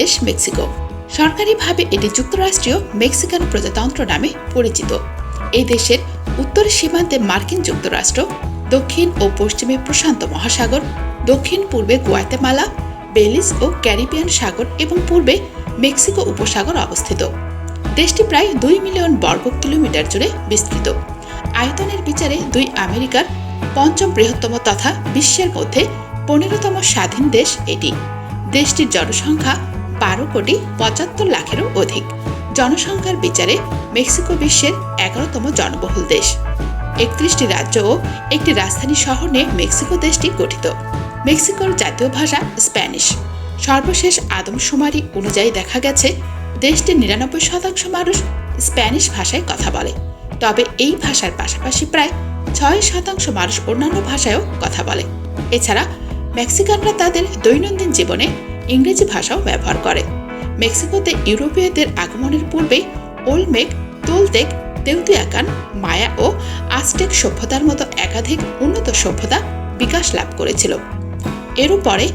দেশ মেক্সিকো। সরকারিভাবে এটি যুক্তরাষ্ট্রীয় মেক্সিকান প্রজাতন্ত্র নামে পরিচিত। এই দেশের উত্তর সীমান্তে মার্কিন যুক্তরাষ্ট্র, দক্ষিণ ও পশ্চিমে প্রশান্ত মহাসাগর, দক্ষিণ পূর্বে গুয়াতেমালা বেলিজ ও ক্যারিবিয়ান সাগর এবং পূর্বে মেক্সিকো উপসাগর অবস্থিত। দেশটি প্রায় দুই মিলিয়ন বর্গ কিলোমিটার জুড়ে বিস্তৃত। আয়তনের বিচারে দুই আমেরিকার পঞ্চম বৃহত্তম তথা বিশ্বের মধ্যে পনেরোতম স্বাধীন দেশ এটি। দেশটির জনসংখ্যা বারো কোটি পঁচাত্তর লাখেরও অধিক। জনসংখ্যার বিচারে মেক্সিকো বিশ্বের এগারোতম জনবহুল দেশ। একত্রিশটি রাজ্য ও একটি রাজধানী শহর নিয়ে মেক্সিকো দেশটি গঠিত। মেক্সিকোর জাতীয় ভাষা স্প্যানিশ। সর্বশেষ আদমশুমারি অনুযায়ী দেখা গেছে, দেশটির নিরানব্বই শতাংশ মানুষ স্প্যানিশ ভাষায় কথা বলে। তবে এই ভাষার পাশাপাশি প্রায় ছয় শতাংশ মানুষ অন্যান্য ভাষায়ও কথা বলে। এছাড়া মেক্সিকানরা তাদের দৈনন্দিন জীবনে ইংরেজি ভাষাও ব্যবহার করে। মেক্সিকোতে ইউরোপীয়দের আগমনের পূর্বেই ওলমেক, তোলতেক, তেউতিয়াকান, মায়া ও আস্টেক সভ্যতার মতো একাধিক উন্নত সভ্যতা বিকাশ লাভ করেছিল। এরও পরে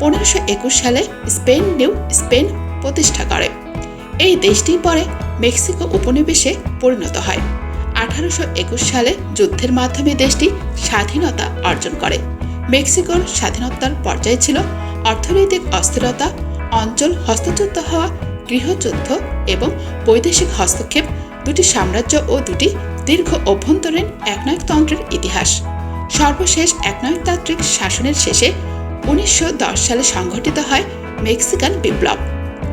পনেরোশো একুশ সালে স্পেন নিউ স্পেন প্রতিষ্ঠা করে। এই দেশটি পরে মেক্সিকো উপনিবেশে পরিণত হয়। আঠারোশো একুশ সালে যুদ্ধের মাধ্যমে দেশটি স্বাধীনতা অর্জন করে। মেক্সিকোর স্বাধীনতার পর্যায়ে ছিল অর্থনৈতিক অস্থিরতা, অঞ্চল হস্তচ্যুত হওয়া, গৃহযুদ্ধ এবং বৈদেশিক হস্তক্ষেপ দুটি সাম্রাজ্য ও দুটি দীর্ঘ অভ্যন্তরীণ একনায়কতন্ত্রের ইতিহাস। সর্বশেষ একনায়কতান্ত্রিক শাসনের শেষে উনিশশো দশ সালে সংঘটিত হয় মেক্সিকান বিপ্লব।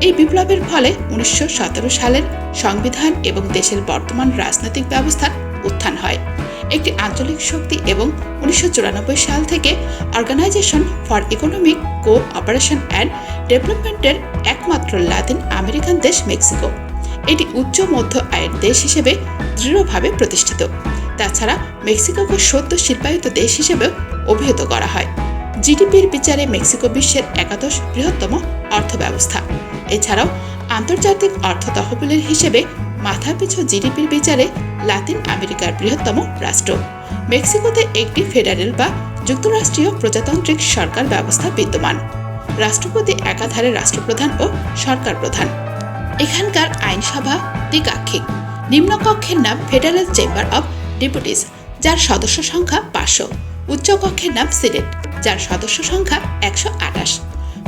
এই বিপ্লবের ফলে উনিশশো সতেরো সালের সংবিধান এবং দেশের বর্তমান রাজনৈতিক ব্যবস্থার উত্থান হয়। একটি আঞ্চলিক শক্তি এবং উনিশশো সাল থেকে organisation for economic cooperation and ডেভেলপমেন্টের একমাত্র লাতিন আমেরিকান দেশ মেক্সিকো। এটি উচ্চ, মধ্য আয়ের দেশ হিসেবে দৃঢ়ভাবে প্রতিষ্ঠিত। তাছাড়া মেক্সিকোকে সদ্য শিল্পায়িত দেশ হিসেবেও অভিহিত করা হয়। জিডিপির বিচারে মেক্সিকো বিশ্বের একাদশ বৃহত্তম অর্থব্যবস্থা। এছাড়াও আন্তর্জাতিক অর্থ তহবিলের হিসেবে মাথাপিছু জিডিপির বিচারে লাতিন আমেরিকার বৃহত্তম রাষ্ট্র। মেক্সিকোতে একটি ফেডারেল বা যুক্তরাষ্ট্রীয় প্রজাতান্ত্রিক সরকার ব্যবস্থা বিদ্যমান। রাষ্ট্রপতি একাধারে রাষ্ট্রপ্রধান ও সরকার প্রধান। এখানকার আইনসভা দ্বিকাক্ষিক নিম্নকক্ষের নাম ফেডারেল চেম্বার অব ডেপুটিস যার সদস্য সংখ্যা পাঁচশো। উচ্চকক্ষের নাম সিনেট যার সদস্য সংখ্যা একশো আঠাশ।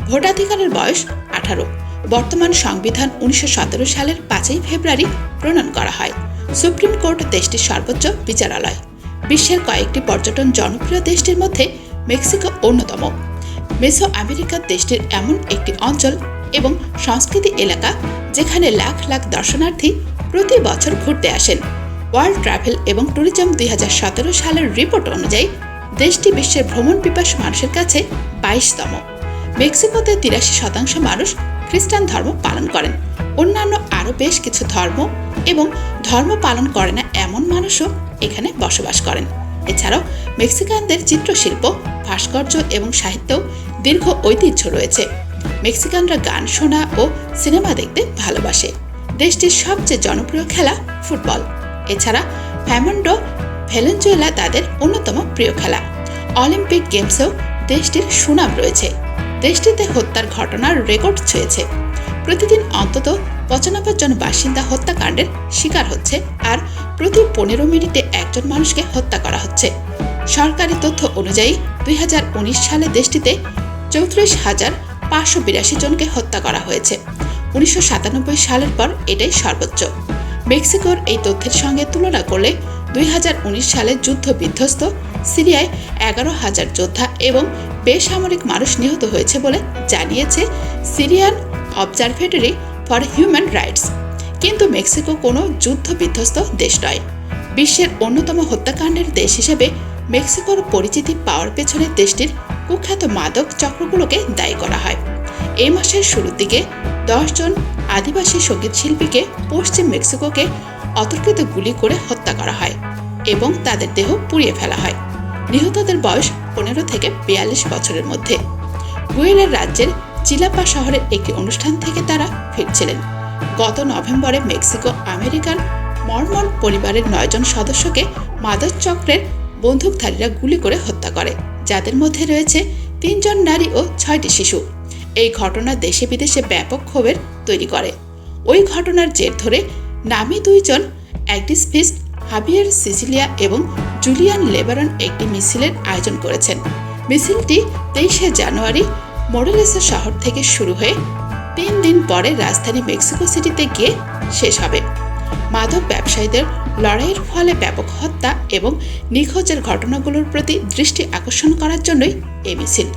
ভোটাধিকারের বয়স আঠারো। বর্তমান সংবিধান উনিশশো সতেরো সালের পাঁচই ফেব্রুয়ারি প্রণয়ন করা হয়। সুপ্রিম কোর্ট দেশটির সর্বোচ্চ বিচারালয়। বিশ্বের কয়েকটি পর্যটন জনপ্রিয় দেশটির মধ্যে মেক্সিকো অন্যতম। মেসো আমেরিকার দেশটির এমন একটি অঞ্চল এবং সংস্কৃতি এলাকা যেখানে লাখ লাখ দর্শনার্থী প্রতি বছর ঘুরতে আসেন। ওয়ার্ল্ড ট্রাভেল এবং ট্যুরিজম দুই হাজার সতেরো সালের রিপোর্ট অনুযায়ী দেশটি বিশ্বের ভ্রমণ পিপাসু মানুষের কাছে বাইশতম। মেক্সিকোতে তিরাশি শতাংশ মানুষ খ্রিস্টান ধর্ম পালন করেন। অন্যান্য আরও বেশ কিছু ধর্ম এবং ধর্ম পালন করে না এমন মানুষও এখানে বসবাস করেন। এছাড়াও মেক্সিকানদের চিত্রশিল্প, ভাস্কর্য এবং সাহিত্য দীর্ঘ ঐতিহ্য রয়েছে। মেক্সিকানরা গান শোনা ও সিনেমা দেখতে ভালোবাসে। দেশটির সবচেয়ে জনপ্রিয় খেলা ফুটবল। এছাড়া ফ্যামন্ডো ভেলেনজুয়েলা তাদের অন্যতম প্রিয় খেলা। অলিম্পিক গেমসেও দেশটির সুনাম রয়েছে। দেশটিতে হত্যার ঘটনার রেকর্ড ছুঁয়েছে। প্রতিদিন অন্তত পঁচানব্বই জন বাসিন্দা হত্যাকাণ্ডের শিকার হচ্ছে আর প্রতি পনেরো মিনিটে একজন মানুষকে হত্যা করা হচ্ছে। সরকারি তথ্য অনুযায়ী দুই সালে দেশটিতে চৌত্রিশ হাজার পাঁচশো বিরাশি জনকে হত্যা করা হয়েছে। উনিশশো সাতানব্বই সালের পর এটাই সর্বোচ্চ। মেক্সিকোর এই তথ্যের সঙ্গে তুলনা করলে দুই হাজার উনিশ সালে যুদ্ধ বিধ্বস্ত সিরিয়ায় এগারো হাজার যোদ্ধা এবং বেসামরিক মানুষ নিহত হয়েছে বলে জানিয়েছে Syrian observatory for human rights. কিন্তু মেক্সিকো কোনো যুদ্ধ বিধ্বস্ত দেশ নয়। বিশ্বের অন্যতম হত্যাকাণ্ডের দেশ হিসেবে মেক্সিকোর পরিচিতি পাওয়ার পেছনে দেশটির কুখ্যাত মাদক চক্রগুলোকে দায়ী করা হয়। এই মাসের শুরুর দিকে দশজন আদিবাসী সংগীত শিল্পীকে পশ্চিম মেক্সিকোকে অতর্কিত গুলি করে হত্যা করা হয় এবং তাদের দেহ পুড়িয়ে ফেলা হয়। নিহতদের বয়স পনেরো থেকে বিয়াল্লিশ বছরের মধ্যে। গুয়েরের রাজ্যের চিলাপা শহরের একটি অনুষ্ঠান থেকে তারা ফিরছিলেন। গত নভেম্বরে মেক্সিকো আমেরিকার মর্মন পরিবারের নয়জন সদস্যকে মাদক চক্রের বন্দুকধারীরা গুলি করে হত্যা করে, যাদের মধ্যে রয়েছে তিনজন নারী ও ছয়টি শিশু। এই ঘটনা দেশে বিদেশে ব্যাপক ক্ষোভের তৈরি করে। ওই ঘটনার জের ধরে নামী দুইজন অ্যাক্টিভিস্ট হাবিয়ার সিসিলিয়া এবং জুলিয়ান লেবারন একটি মিছিলের আয়োজন করেছেন। মিছিলটি তেইশে জানুয়ারি মোরেলেসা শহর থেকে শুরু হয়ে তিন দিন পরে রাজধানী মেক্সিকো সিটিতে গিয়ে শেষ হবে। মাদক ব্যবসায়ীদের লড়াইয়ের ফলে ব্যাপক হত্যা এবং নিখোঁজের ঘটনাগুলোর প্রতি দৃষ্টি আকর্ষণ করার জন্যই এই মিছিল।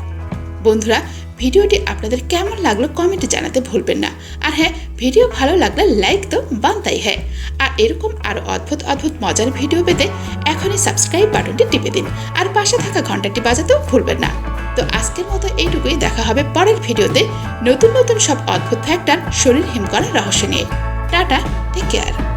বন্ধুরা ভিডিওটি আপনাদের কেমন লাগল কমেন্টে জানাতে ভুলবেন না। আর হ্যাঁ ভিডিও ভালো লাগলে লাইক তো বানতাই হ্যাঁ। আর এরকম আরও অদ্ভুত অদ্ভুত মজার ভিডিও পেতে এখনই সাবস্ক্রাইব বাটনটি টিপে দিন। আর পাশে থাকা ঘন্টাটি বাজাতেও ভুলবেন না। তো আজকের মতো এইটুকুই, দেখা হবে পরের ভিডিওতে নতুন নতুন সব অদ্ভুত ফ্যাক্টর শরীর হিম করার রহস্য নিয়ে। Tata take care